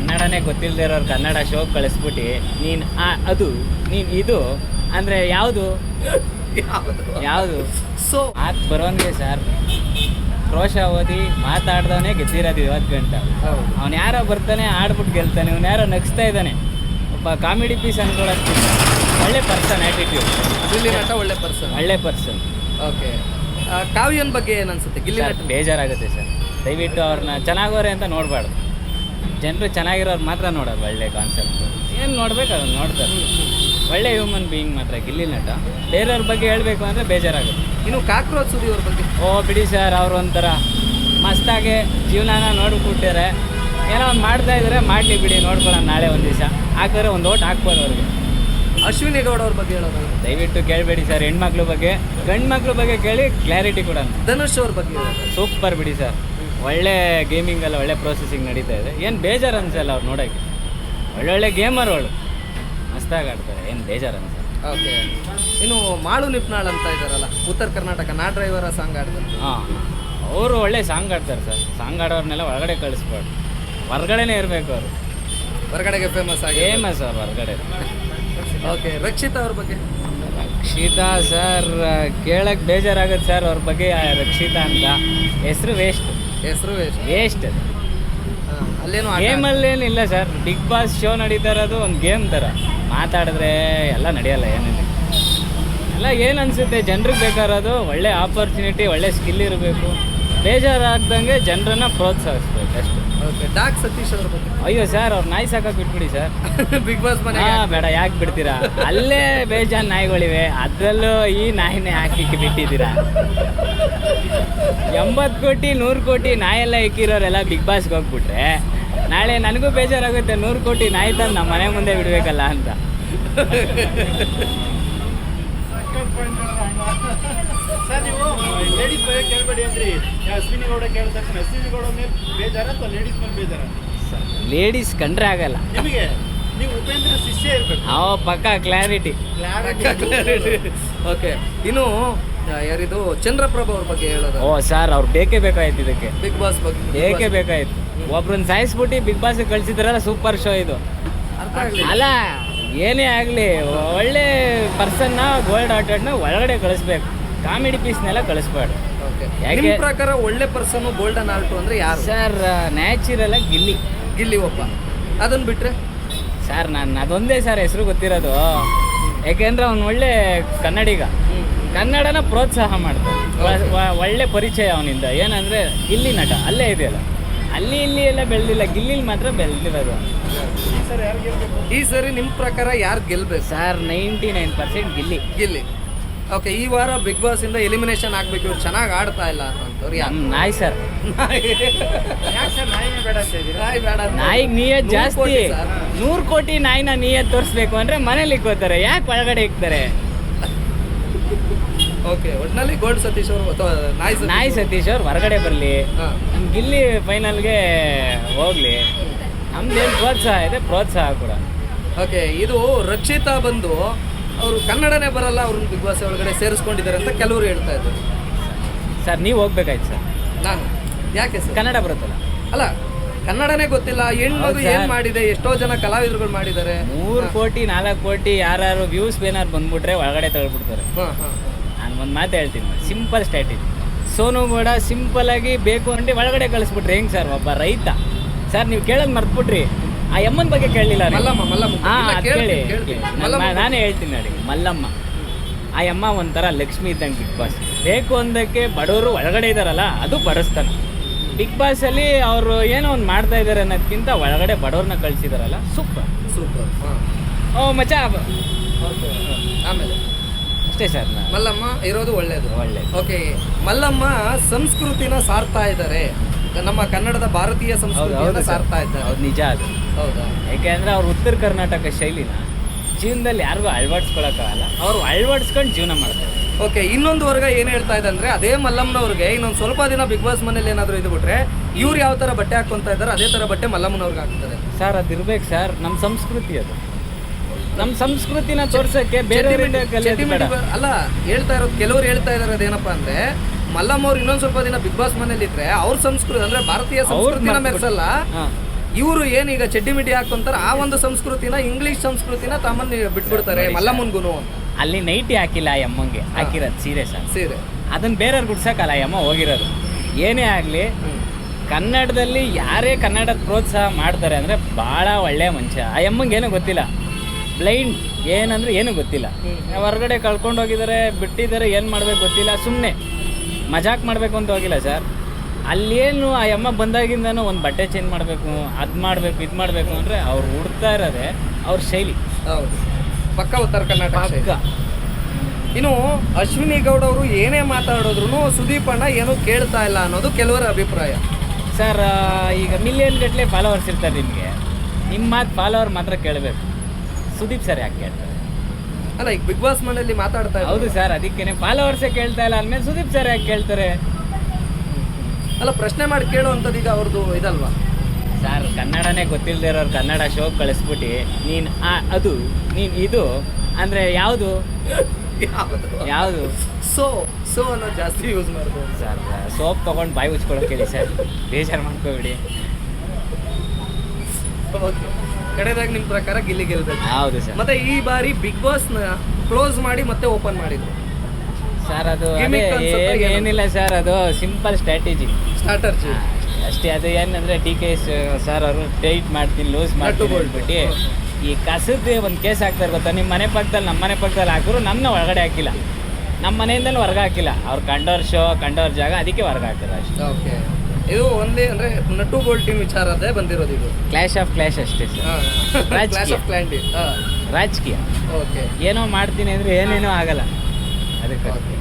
ಕನ್ನಡನೇ ಗೊತ್ತಿಲ್ಲದೆ ಇರೋರು ಕನ್ನಡ ಶೋ ಕಳಿಸ್ಬಿಟ್ಟು ನೀನು ಅದು ನೀನು ಇದು ಅಂದರೆ ಯಾವುದು? ಯಾವುದು? ಸೊ ಮಾತು ಬರೋನ್ಗೆ ಸರ್ ಕ್ರೋಶ ಓದಿ ಮಾತಾಡ್ದವನೇ ಗೆದ್ದಿರೋದು ಇವತ್ತು ಗಂಟೆ. ಅವನು ಯಾರೋ ಬರ್ತಾನೆ ಆಡ್ಬಿಟ್ಟು ಗೆಲ್ತಾನೆ ಇವ್ನು ಯಾರೋ ನಗಿಸ್ತಾ ಇದ್ದಾನೆ. ಒಬ್ಬ ಕಾಮಿಡಿ ಪೀಸ್ ಅನ್ಕೊಳಕ್ಕಿಂತ ಒಳ್ಳೆ ಪರ್ಸನ್ ಆ್ಯಟಿಟ್ಯೂಡ್ ಗಿಲ್ಲಿ ನಟ ಒಳ್ಳೆ ಪರ್ಸನ್ ಒಳ್ಳೆ ಪರ್ಸನ್ ಓಕೆ ಕಾವ್ಯನ ಬಗ್ಗೆ ಏನು ಅನ್ಸುತ್ತೆ? ಗಿಲ್ಲಿ ನಟ ಬೇಜಾರಾಗುತ್ತೆ ಸರ್. ದಯವಿಟ್ಟು ಅವ್ರನ್ನ ಚೆನ್ನಾಗೋರೆ ಅಂತ ನೋಡಬಾರ್ದು. ಜನರು ಚೆನ್ನಾಗಿರೋರು ಮಾತ್ರ ನೋಡೋದು ಒಳ್ಳೆ ಕಾನ್ಸೆಪ್ಟ್ ಏನು ನೋಡ್ಬೇಕು ಅದನ್ನು ನೋಡ್ತಾರೆ. ಒಳ್ಳೆ ಹ್ಯೂಮನ್ ಬೀಯಿಂಗ್ ಮಾತ್ರ ಗಿಲ್ಲಿ ನಟ. ಬೇರೆಯವ್ರ ಬಗ್ಗೆ ಹೇಳಬೇಕು ಅಂದರೆ ಬೇಜಾರಾಗುತ್ತೆ. ಇನ್ನು ಕಾಕ್ರೋಚ್ ಸುದಿ ಅವ್ರ ಬಗ್ಗೆ. ಓ ಬಿಡಿ ಸರ್ ಅವರು ಒಂಥರ ಮಸ್ತಾಗಿ ಜೀವನಾನ ನೋಡ್ಬಿಟ್ಟಿದ್ದಾರೆ ಏನೋ ಒಂದು ಮಾಡ್ತಾ ಇದ್ದಾರೆ ಮಾಡಲಿ ಬಿಡಿ ನೋಡ್ಕೊಳ್ಳೋಣ ನಾಳೆ ಒಂದು ದಿವಸ. ಹಾಕಿದ್ರೆ ಒಂದು ಓಟ್ ಹಾಕ್ಬೋದು ಅವ್ರಿಗೆ. ಅಶ್ವಿನಿ ಗೌಡ ಅವ್ರ ಬಗ್ಗೆ ಹೇಳೋದು. ದಯವಿಟ್ಟು ಕೇಳಬೇಡಿ ಸರ್ ಹೆಣ್ಮಕ್ಳ ಬಗ್ಗೆ. ಗಂಡು ಮಕ್ಳ ಬಗ್ಗೆ ಕೇಳಿ ಕ್ಲಾರಿಟಿ ಕೊಡೋಣ. ಧನುಷ್ ಅವ್ರ ಬಗ್ಗೆ ಸೂಪರ್ ಬಿಡಿ ಸರ್ ಒಳ್ಳೆ ಗೇಮಿಂಗೆಲ್ಲ ಒಳ್ಳೆ ಪ್ರೊಸೆಸಿಂಗ್ ನಡೀತಾ ಇದೆ. ಏನು ಬೇಜಾರು ಅನ್ಸಲ್ಲ ಅವ್ರು ನೋಡೋಕ್ಕೆ. ಒಳ್ಳೊಳ್ಳೆ ಗೇಮರ್ ಅವಳು ಮಸ್ತಾಗಿ ಆಡ್ತಾರೆ. ಏನು ಬೇಜಾರು ಅನ್ಸಲ್ಲ. ಓಕೆ ಇನ್ನು ಮಾಳು ನಿಪ್ನಾಳ್ ಅಂತ ಇದ್ದಾರಲ್ಲ ಉತ್ತರ ಕರ್ನಾಟಕ ನಾ ಡ್ರೈವರ ಸಾಂಗ್ ಆಡ್ತಾರೆ ಹಾಂ ಅವರು ಒಳ್ಳೆ ಸಾಂಗ್ ಆಡ್ತಾರೆ ಸರ್. ಸಾಂಗ್ ಆಡೋರ್ನೆಲ್ಲ ಒಳಗಡೆ ಕಳಿಸ್ಬಾರ್ದು. ಹೊರಗಡೆನೇ ಇರಬೇಕು ಅವರು. ಹೊರಗಡೆಗೆ ಫೇಮಸ್ ಆಗಿ ಫೇಮಸ್ ಅವ್ರು ಹೊರಗಡೆ. ಓಕೆ ರಕ್ಷಿತಾ ಅವ್ರ ಬಗ್ಗೆ. ರಕ್ಷಿತಾ ಸರ್ ಕೇಳಕ್ಕೆ ಬೇಜಾರಾಗುತ್ತೆ ಸರ್ ಅವ್ರ ಬಗ್ಗೆ. ರಕ್ಷಿತಾ ಅಂತ. ಹೆಸರು ವೇಸ್ಟ್ ಹೆಸರು ವೇಸ್ಟ್. ವೇಸ್ಟ್ ಅಲ್ಲೇನು ಗೇಮಲ್ಲೇನಿಲ್ಲ ಸರ್. ಬಿಗ್ ಬಾಸ್ ಶೋ ನಡೀತಾ ಇರೋದು ಒಂದು ಗೇಮ್ ಥರ ಮಾತಾಡಿದ್ರೆ ಎಲ್ಲ ನಡೆಯಲ್ಲ ಏನೇನು ಎಲ್ಲ ಏನು ಅನಿಸುತ್ತೆ? ಜನರಿಗೆ ಬೇಕಾರದು ಒಳ್ಳೆ ಆಪರ್ಚುನಿಟಿ ಒಳ್ಳೆ ಸ್ಕಿಲ್ ಇರಬೇಕು. ಬೇಜಾರಾಗ್ದಂಗೆ ಜನರನ್ನ ಪ್ರೋತ್ಸಾಹಿಸ್ಬೇಕು ಅಷ್ಟೇ. ಓಕೆ ಡಾಕ್ ಸತೀಶ್ ಅವ್ರ ಬಗ್ಗೆ. ಅಯ್ಯೋ ಸರ್ ಅವ್ರು ನಾಯಿ ಸಾಕಕ್ಕೆ ಬಿಟ್ಬಿಡಿ ಸರ್. ಬಿಗ್ ಬಾಸ್ ಮನೆ ಹಾ ಬೇಡ ಯಾಕೆ ಬಿಡ್ತೀರಾ? ಅಲ್ಲೇ ಬೇಜಾನ್ ನಾಯಿಗಳಿವೆ ಅದರಲ್ಲೂ ಈ ನಾಯಿನೇ ಹಾಕಿ ಬಿಟ್ಟಿದ್ದೀರಾ? ಎಂಬತ್ತು ಕೋಟಿ ನೂರು ಕೋಟಿ ನಾಯೆಲ್ಲ ಇಕ್ಕಿರೋರೆಲ್ಲ ಬಿಗ್ ಬಾಸ್ಗೆ ಹೋಗ್ಬಿಟ್ರೆ ನಾಳೆ ನನಗೂ ಬೇಜಾರಾಗುತ್ತೆ ನೂರು ಕೋಟಿ ನಾಯಿ ತಂದು ನಮ್ಮ ಮನೆ ಮುಂದೆ ಬಿಡಬೇಕಲ್ಲ ಅಂತ. ಸರ್ ನೀವು ಲೇಡೀಸ್ ಬಗ್ಗೆ ಕೇಳಬೇಡಿ ಅಂದ್ರಿ ಅಶ್ವಿನಿ ಗೌಡ ಕೇಳಿದ ತಕ್ಷಣ ಅಶ್ವಿನಿ ಗೌಡ ಮೇಲೆ ಬೇಜಾರ ಅಥವಾ ಲೇಡೀಸ್ ಮೇಲೆ ಬೇಜಾರ? ಲೇಡೀಸ್ ಕಂಡ್ರೆ ಆಗಲ್ಲ. ನಿಮಗೆ ನೀವು ಉಪೇಂದ್ರ ಶಿಷ್ಯ ಇರಬೇಕು. ಅವ ಪಕ್ಕ ಕ್ಲಾರಿಟಿ ಓಕೆ ಇನ್ನು ಆ, ಯಾರಿದು? ಚಂದ್ರಪ್ರಭ ಅವ್ರ ಬಗ್ಗೆ ಹೇಳೋದು. ಓ ಸರ್ ಅವ್ರು ಬೇಕೇ ಬೇಕಾಯ್ತು ಇದಕ್ಕೆ. ಬಿಗ್ ಬಾಸ್ ಬಗ್ಗೆ ಬೇಕೇ. ಬೇಕಾಯ್ತು. ಒಬ್ರನ್ನ ಸಾಯಿಸ್ಬಿಟ್ಟು ಬಿಗ್ ಬಾಸ್ ಕಳ್ಸಿದ್ರಲ್ಲ ಸೂಪರ್ ಶೋ ಇದು. ಅಲ್ಲ ಏನೇ ಆಗಲಿ ಒಳ್ಳೆ ಪರ್ಸನ್ನ ಗೋಲ್ಡ್ ಆಟೋಡ್ನ ಒಳಗಡೆ ಕಳಿಸ್ಬೇಕು. ಕಾಮಿಡಿ ಪೀಸ್ನೆಲ್ಲ ಕಳಿಸ್ಬೇಡ. ಓಕೆ ಯಾಕೆ? ಪ್ರಕಾರ ಒಳ್ಳೆ ಪರ್ಸನ್ ಗೋಲ್ಡನ್ ಆಲ್ಟು ಅಂದ್ರೆ ಯಾರು? Sir natural Gilli. ಗಿಲ್ಲಿ ಒಬ್ಬ. ಅದನ್ನ ಬಿಟ್ರೆ? ಸರ್ ನಾನು ಅದೊಂದೇ ಸರ್ ಹೆಸರು ಗೊತ್ತಿರೋದು. ಯಾಕೆಂದ್ರೆ ಅವ್ನು ಒಳ್ಳೆ ಕನ್ನಡಿಗ. ಕನ್ನಡನ ಪ್ರೋತ್ಸಾಹ ಮಾಡ್ತಾನೆ. ಒಳ್ಳೆ ಪರಿಚಯ ಅವನಿಂದ. ಏನಂದ್ರೆ ಗಿಲ್ಲಿ ನಟ. ಅಲ್ಲೇ ಇದೆಯಲ್ಲ. ಅಲ್ಲಿ ಇಲ್ಲಿ ಎಲ್ಲ ಬೆಳೆದಿಲ್ಲ. ಗಿಲ್ಲಿಲಿ ಮಾತ್ರ ಬೆಳೆದಿರೋದು. ಈ ಸರಿ ನಿಮ್ಮ ಪ್ರಕಾರ ಯಾರು ಗೆಲ್ಬೇಕು? Sir ninety nine percent Gilli. Gilli. Okay ಈ ವಾರ ಬಿಗ್ ಬಾಸ್ ಇಂದ ಎಲಿಮಿನೇಷನ್ ಆಗ್ಬೇಕು. ಇವ್ರು ಚೆನ್ನಾಗಿ ಆಡ್ತಾ ಇಲ್ಲ ಅಂತವ್ರು ನಾಯಿ ಸರ್ ಯಾಕೆ ಸರ್ ನಾಯಿನೇ ಬೇಡ ಅಂತ ನಾಯಿ ಬೇಡ ನೂರು ಜಾಸ್ತಿ. ಕೋಟಿ ಸರ್. ನೂರು ಕೋಟಿ ನಾಯಿನ ನೀಯೇ ತೋರಿಸ್ಬೇಕು ಅಂದ್ರೆ ಮನೇಲಿ ಇಕ್ಕೋತಾರೆ. ಯಾಕೆ ಒಳಗಡೆ ಇಕ್ತಾರೆ? ಓಕೆ ಒಟ್ನಲ್ಲಿ ಗೋಲ್ಡ್ ಸತೀಶ್ ಅವರು ಅಥವಾ ನಾಯಿ ಸತೀಶ್ ನಾಯಿ ಸತೀಶ್ ಅವ್ರು ಹೊರಗಡೆ ಬರಲಿ. ಹಾ. ನಮ್ಮ ಗಿಲ್ಲಿ ಫೈನಲ್ಗೆ ಹೋಗ್ಲಿ. ನಮ್ದೇನು ಪ್ರೋತ್ಸಾಹ ಇದೆ ಪ್ರೋತ್ಸಾಹ ಕೂಡ. ಓಕೆ ಇದು ರಕ್ಷಿತಾ ಬಂದು ಅವರು ಕನ್ನಡನೇ ಬರಲ್ಲ ಅವ್ರನ್ನ ಬಿಗ್ ಬಾಸ್ ಒಳಗಡೆ ಸೇರಿಸ್ಕೊಂಡಿದ್ದಾರೆ ಅಂತ ಕೆಲವರು ಹೇಳ್ತಾ ಇದ್ದಾರೆ ಸರ್ ನೀವು ಹೋಗ್ಬೇಕಾಯ್ತು ಸರ್. ನಾನು. ಯಾಕೆ ಸರ್? ಕನ್ನಡ ಬರುತ್ತಲ್ಲ. ಅಲ್ಲ ಕನ್ನಡನೇ ಗೊತ್ತಿಲ್ಲ ಹೆಣ್ಮಗು ಏನು ಮಾಡಿದೆ ಎಷ್ಟೋ ಜನ ಕಲಾವಿದರುಗಳು ಮಾಡಿದ್ದಾರೆ. ಮೂರು ಕೋಟಿ ನಾಲ್ಕು ಕೋಟಿ ಯಾರು ವ್ಯೂಸ್ ಏನಾರು ಬಂದ್ಬಿಟ್ರೆ ಒಳಗಡೆ ತಗೊಳ್ಬಿಡ್ತಾರೆ ನಾನು ಒಂದು ಮಾತು ಹೇಳ್ತೀನಿ ಸಿಂಪಲ್ ಸ್ಟ್ರಾಟಜಿ ಸೋನು ಕೂಡ ಸಿಂಪಲ್ ಆಗಿ ಬೇಕು ಅಂದ್ರೆ ಒಳಗಡೆ ಕಳಿಸ್ಬಿಟ್ರಿ ಹೆಂಗ್ ಸರ್ ಒಬ್ಬ ರೈತ? ಸರ್ ನೀವು ಕೇಳೋದು ಮರ್ತ್ಬಿಟ್ರಿ. ಆ ಯಮ್ಮನ ಬಗ್ಗೆ ಕೇಳಲಿಲ್ಲ ಮಲ್ಲಮ್ಮ ಮಲ್ಲಮ್ಮ ಹಾ ಇಲ್ಲ, ಕೇಳಿ. ನಾನು- ಹೇಳ್ತೀನಿ ನೋಡಿ ಮಲ್ಲಮ್ಮ. ಆ ಯಮ್ಮ ಒಂಥರ ಲಕ್ಷ್ಮಿ ಇದ್ದಂಗೆ ಬಿಗ್ ಬಾಸ್. ಬೇಕು ಅಂದಕ್ಕೆ ಬಡವರು ಒಳಗಡೆ ಇದ್ದಾರಲ್ಲ ಅದು ಬಡಿಸ್ತಾನೆ. ಬಿಗ್ ಬಾಸಲ್ಲಿ ಅವರು ಏನೋ ಒಂದು ಮಾಡ್ತಾ ಇದ್ದಾರೆ ಅನ್ನೋದಕ್ಕಿಂತ ಒಳಗಡೆ ಬಡವ್ರನ್ನ ಕಳ್ಸಿದಾರಲ್ಲ ಸೂಪರ್ ಸೂಪರ್ ಹಾ. ಓ ಮಚ ಆಮೇಲೆ? ಅಷ್ಟೇ ಸರ್ ಮಲ್ಲಮ್ಮ ಇರೋದು ಒಳ್ಳೇದು. ಒಳ್ಳೆ ಓಕೆ ಮಲ್ಲಮ್ಮ ಸಂಸ್ಕೃತಿನ ಸಾರ್ತಾ ಇದ್ದಾರೆ. ನಮ್ಮ ಕನ್ನಡದ ಭಾರತೀಯ ಸಂಸ್ಕೃತಿ ಸಂಸ್ಕೃತಿಯನ್ನ ಹೌದು ಸರ್. ಸಾರ್ತಾ ಇದ್ದಾರೆ. ಹೌದು ನಿಜ ಅದು. ಹೌದಾ? ಯಾಕೆಂದ್ರೆ ಅವ್ರ ಉತ್ತರ ಕರ್ನಾಟಕ ಶೈಲಿನ ಜೀವನದಲ್ಲಿ ಯಾರಿಗೂ ಅಳವಡಿಸ್ಕೊಳಕ್ಕಾಗಲ್ಲ. ಅವ್ರು ಅಳವಡಿಸ್ಕೊಂಡು ಜೀವನ ಮಾಡ್ತಾರೆ. ಓಕೆ ಇನ್ನೊಂದು ವರ್ಗ ಏನು ಹೇಳ್ತಾ ಇದೆ ಅಂದ್ರೆ ಅದೇ ಮಲ್ಲಮ್ಮನವ್ರಿಗೆ ಇನ್ನೊಂದು ಸ್ವಲ್ಪ ದಿನ ಬಿಗ್ ಬಾಸ್ ಮನೇಲಿ ಏನಾದ್ರು ಇದು ಬಿಟ್ರೆ ಇವ್ರು ಯಾವ ತರ ಬಟ್ಟೆ ಹಾಕೊಂತ ಇದ್ದಾರೆ ಅದೇ ತರ ಬಟ್ಟೆ ಮಲ್ಲಮ್ಮನವ್ರಿಗೆ ಹಾಕ್ತಾರೆ. ಸರ್ ಅದಿರ್ಬೇಕು ಸರ್. ನಮ್ಮ ಸಂಸ್ಕೃತಿ ಅದು. ನಮ್ಮ ಸಂಸ್ಕೃತಿನ ತೋರ್ಸಕ್ಕೆ ಬೇರೆ ಅಲ್ಲ ಹೇಳ್ತಾ ಇರೋದು ಕೆಲವರು ಹೇಳ್ತಾ ಇದಾರೆ ಅದೇನಪ್ಪ ಅಂದ್ರೆ ಮಲ್ಲಮ್ಮ ಅವ್ರು ಇನ್ನೊಂದ್ ಸ್ವಲ್ಪ ದಿನ ಬಿಗ್ ಬಾಸ್ ಮನೇಲಿ ಇದ್ರೆ ಅವ್ರ ಸಂಸ್ಕೃತಿ ಅಂದ್ರೆ ಭಾರತೀಯ ಸಂಸ್ಕೃತಿ ಸಂಸ್ಕೃತಿನ. ಮೆರೆಸಲ್ಲ. ಇವರು ಏನೀಗ ಚಡ್ಡಿ ಮಿಡ್ಡಿ ಹಾಕೊಂತಾರ ಆ ಒಂದು ಸಂಸ್ಕೃತಿನ ಇಂಗ್ಲಿಷ್ ಸಂಸ್ಕೃತಿನ ತಮ್ಮನ್ನ ಬಿಟ್ಬಿಡ್ತಾರೆ ಮಲ್ಲಮ್ಮನ್ಗುನು ಅಲ್ಲಿ ನೈಟಿ ಹಾಕಿಲ್ಲ ಆ ಅಮ್ಮಂಗೆ ಹಾಕಿರೋದು ಸೀರೆ ಸರ್. ಸೀರೆ. ಅದನ್ನ ಬೇರೆಯವ್ರು ಗುಡ್ಸಕ್ಕಲ್ಲ ಆ ಅಮ್ಮ ಹೋಗಿರೋದು. ಏನೇ ಆಗಲಿ ಕನ್ನಡದಲ್ಲಿ ಯಾರೇ ಕನ್ನಡದ ಪ್ರೋತ್ಸಾಹ ಮಾಡ್ತಾರೆ ಅಂದರೆ ಭಾಳ ಒಳ್ಳೆಯ ಮನುಷ್ಯ ಆ ಅಮ್ಮಂಗೆ ಏನೂ ಗೊತ್ತಿಲ್ಲ. ಬ್ಲೈಂಡ್ ಏನಂದ್ರೆ ಏನೂ ಗೊತ್ತಿಲ್ಲ. ಹೊರಗಡೆ ಕಳ್ಕೊಂಡು ಹೋಗಿದ್ದಾರೆ ಬಿಟ್ಟಿದ್ದಾರೆ ಏನು ಮಾಡ್ಬೇಕು ಗೊತ್ತಿಲ್ಲ. ಸುಮ್ಮನೆ ಮಜಾಕ್ ಮಾಡಬೇಕು ಅಂತ ಹೋಗಿಲ್ಲ ಸರ್. ಅಲ್ಲೇನು ಆ ಅಮ್ಮ ಬಂದಾಗಿಂದನೂ ಒಂದು ಬಟ್ಟೆ ಚೇಂಜ್ ಮಾಡಬೇಕು ಅದು ಮಾಡಬೇಕು ಇದು ಮಾಡಬೇಕು ಅಂದರೆ ಅವ್ರು ಹುಡ್ತಾ ಇರೋದೇ ಅವ್ರ ಶೈಲಿ. ಹೌದು. ಪಕ್ಕ ಉತ್ತರ ಕರ್ನಾಟಕ. ಪಕ್ಕ. ಇನ್ನು ಅಶ್ವಿನಿ ಗೌಡ ಅವರು ಏನೇ ಮಾತಾಡಿದ್ರು ಸುದೀಪ್ ಅಣ್ಣ ಏನೂ ಕೇಳ್ತಾ ಇಲ್ಲ ಅನ್ನೋದು ಕೆಲವರ ಅಭಿಪ್ರಾಯ. ಸರ್ ಈಗ ಮಿಲಿಯನ್ ಗಟ್ಟಲೆ ಫಾಲೋವರ್ಸ್ ಇರ್ತಾರೆ ನಿಮಗೆ. ನಿಮ್ಮ ಮಾತು ಫಾಲೋವರ್ ಮಾತ್ರ ಕೇಳಬೇಕು. ಸುದೀಪ್ ಸರ್ ಯಾಕೆ ಕೇಳ್ತಾರೆ? ಅಲ್ಲ ಈಗ ಬಿಗ್ ಬಾಸ್ ಮನೆಯಲ್ಲಿ ಮಾತಾಡ್ತಾ ಹೌದು ಸರ್ ಅದಕ್ಕೇನೆ ಫಾಲೋವರ್ಸೇ ಕೇಳ್ತಾ ಇಲ್ಲ ಅಂದಮೇಲೆ ಸುದೀಪ್ ಸರ್ ಯಾಕೆ ಕೇಳ್ತಾರೆ? ಅಲ್ಲ ಪ್ರಶ್ನೆ ಮಾಡಿ ಕೇಳುವಂಥದ್ದು ಈಗ ಅವ್ರದ್ದು ಇದಲ್ವಾ? ಸರ್ ಕನ್ನಡನೇ ಗೊತ್ತಿಲ್ಲದೆ ಇರೋರು ಕನ್ನಡ ಶೋ ಕಳಿಸ್ಬಿಟ್ಟು ನೀನು ಅದು ನೀನು ಇದು ಅಂದರೆ ಯಾವುದು? ಯಾವುದು? ಸೋ ಸೋ ಅನ್ನೋ ಜಾಸ್ತಿ ಯೂಸ್ ಮಾಡ್ಬೋದು. ಸರ್ ಸೋಪ್ ತೊಗೊಂಡು ಬಾಯಿ ಉಚ್ಕೊಳಕ್ಕೆ ಹೇಳಿ ಸರ್ ಬೇಜಾರು ಮಾಡ್ಕೋಬೇಡಿ. ಕಡೆದಾಗ ನಿಮ್ಮ ಪ್ರಕಾರ ಗಿಲ್ಲಿ ಗೆಲ್ಬೇಕು. ಹೌದು ಸರ್ ಮತ್ತೆ ಈ ಬಾರಿ ಬಿಗ್ ಬಾಸ್ನ ಕ್ಲೋಸ್ ಮಾಡಿ ಮತ್ತೆ ಓಪನ್ ಮಾಡಿದ್ರು. ಸರ್ ಅದು ಅದೇ Gimmick ಏನ್- ಏನೋ. ಏನಿಲ್ಲ ಸರ್ ಅದು ಸಿಂಪಲ್ ಸ್ಟ್ರಾಟಜಿ ಸ್ಟಾರ್ಟರ್ ಅಷ್ಟೇ ಅದು ಏನಂದ್ರೆ ಟಿ ಕೆ ಎಸ್ ಸರ್ ಅವರು ಟೈಟ್ ಮಾಡ್ತೀನಿ ಲೂಸ್ ಮಾಡ್ತೀನಿ. ಅಂದ್ಬಿಟ್ಟು. ಈ ಕಸದ ಒಂದು ಕೇಸ್ ಹಾಕ್ತಾರೆ ಗೊತ್ತಾ ನಿಮ್ಮ ಮನೆ ಪಕ್ಕದಲ್ಲಿ ನಮ್ಮ ಮನೆ ಪಕ್ಕದಲ್ಲಿ ಹಾಕಿದ್ರು ನನ್ನ ಒಳಗಡೆ ಹಾಕಿಲ್ಲ. ನಮ್ಮ ಮನೆಯಿಂದಲೂ ಹೊರಗೆ ಹಾಕಿಲ್ಲ. ಅವ್ರು ಕಂಡೋರ್ ಶೋ ಕಂಡೋರ್ ಜಾಗ ಅದಕ್ಕೆ ಹೊರಗೆ ಹಾಕಿದ್ರು ಅಷ್ಟೇ. ಓಕೆ ಇದು ಒಂದೇ ಅಂದ್ರೆ ನಟು ಗೋಲ್ಟಿನ್ ವಿಚಾರದೇ ಬಂದಿರೋದು ಇದು. ಕ್ಲಾಶ್ ಆಫ್ ಕ್ಲಾಶ್ ಅಷ್ಟೇ ಸರ್ ಕ್ಲಾಸ್ ರಾಜಕೀಯ. ಆಫ್ ಕ್ಲಾಂಡಿ ರಾಜಕೀಯ. ಓಕೆ ಏನೋ ಮಾಡ್ತೀನಿ ಅಂದರೆ ಏನೇನೋ ಆಗಲ್ಲ. ಅದಕ್ಕೆ. ಓಕೆ